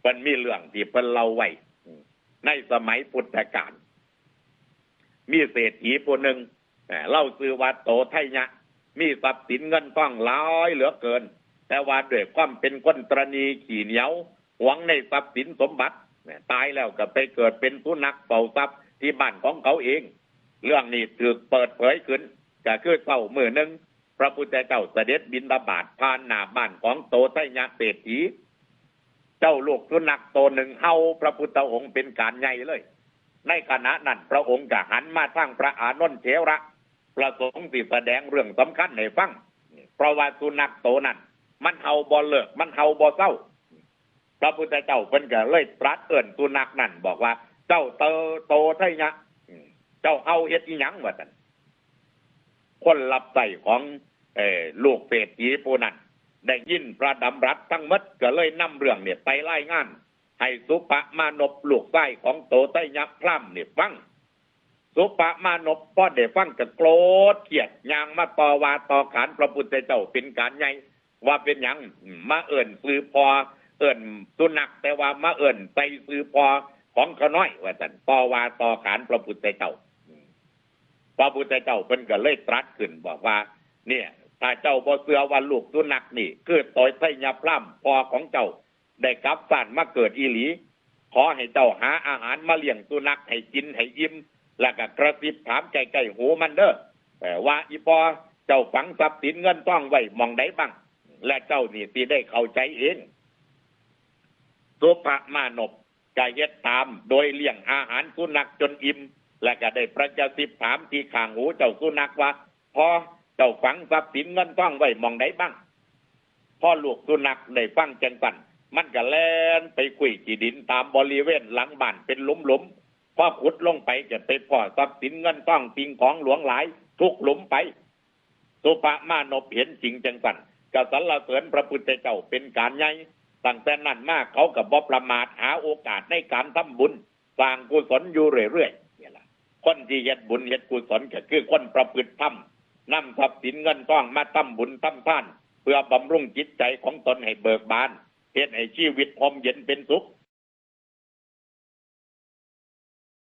เพิ่นมีเรื่องที่เพิ่นเล่าไว้ในสมัยพุทธกาลมีเศรษฐีผู้หนึ่งเล่าซื้อว่าโตไทยะ มีทรัพย์สินเงินทองหลายเหลือเกิน แต่ว่าด้วยความเป็นคนตรณีขี่เหนียวหวังในทรัพย์สินสมบัติตายแล้วก็ไปเกิดเป็นสุนัขเป่าทรัพย์ที่บ้านของเขาเอง เรื่องนี้ถูกเปิดเผยขึ้นก็คือเศร้ามือหนึ่งพระพุทธเจ้าเสด็จบินบาบาตผ่านหน้าบ้านของโตไทยะเศรษฐี เจ้าลูกสุนัขตัวหนึ่งเฮาพระพุทธองค์เป็นการใหญ่เลย ในขณะนั้นพระองค์ก็หันมาสร้างพระอานนท์เถระประสงค์สิแสดงเรื่องสำคัญให้ฟังเพราะว่าสุนัขโตนั้นมันเฮาบ่เลิก มันเฮาบ่เศร้า พระพุทธเจ้าเพิ่นก็เลยตรัสเอิ้นสุนัขนั่นบอกว่า เจ้าเตโตไทยะเจ้าเฮาเฮ็ดอีหยังว่าสันคนรับใส่ของเออลูกเศรษฐีผู้นั้น ได้ยินพระดำรัสทั้งหมดก็เลยนำเรื่องเนี่ยไปรายงาน ให้สุปะมานพลูกไส้ของโตไตยักษ์พร่ำเนี่ยฟัง สุปะมานพพ่อเดฟังก็โกรธเกลียดยางมาต่อวาต่อขานพระพุทธเจ้าเป็นการใหญ่ว่าเป็นยังมาเอิ่นซื้อพอ เอิ่นสุนักแต่ว่ามาเอิ่นใส่ซื้อพอของขน้อยว่าสันต่อวาต่อขานพระพุทธเจ้าพระพุทธเจ้าเพิ่นก็เลยตรัสขึ้นบอกว่า เนี่ย ถ้าเจ้าบ่เสือว่าลูกสุนัขนี่คือต่อยไทยาพร่ำพอของเจ้า ได้กลับบ้านมาเกิดอีหลี ขอให้เจ้าหาอาหารมาเลี้ยงสุนัขให้กินให้อิ่มแล้วก็กระซิบถามใจใกล้ๆหูมันเด้อเอ่ว่าอีพอเจ้าฝังทรัพย์สินเงินต้องไว้มองใดบ้าง และเจ้านี่สิได้เข้าใจเองสุภมานพกเฮ็ดตาม โดยเลี้ยงอาหารสุนัขจนอิ่มและก็ได้ประกาศิบถามที่ข้างหูเจ้าสุนัขว่าพอ เจ้าฝังทรัพย์สินเงินต้องไว้มองใดบ้างพ่อลูกสุนัขได้ฟังจังสันมันก็แล่นไปคุยที่ดินตามบริเวณหลังบ้านเป็นหลุมหลุมๆพอขุดลงไปจะไปพ่อทรัพย์สินเงินต้องปิงของหลวงหลาย ทุกหลุมไปสุปมานพเห็นจริงจังสันกสรรเสริญพระพุทธเจ้าเป็นการใหญ่ตั้งแต่นั้นมากเขากับบ่ประมาทหาโอกาสในการทำบุญสร้างกุศลอยู่เรื่อยๆนี่แหละคนที่เฮ็ดบุญเฮ็ดกุศลก็คือคนประพฤติธรรม นำทรัพย์สินเงินต้องมาตั้มบุญตั้มท่าน เพื่อบำรุงจิตใจของตนให้เบิกบานเพื่อให้ชีวิตพรมเย็นเป็นสุข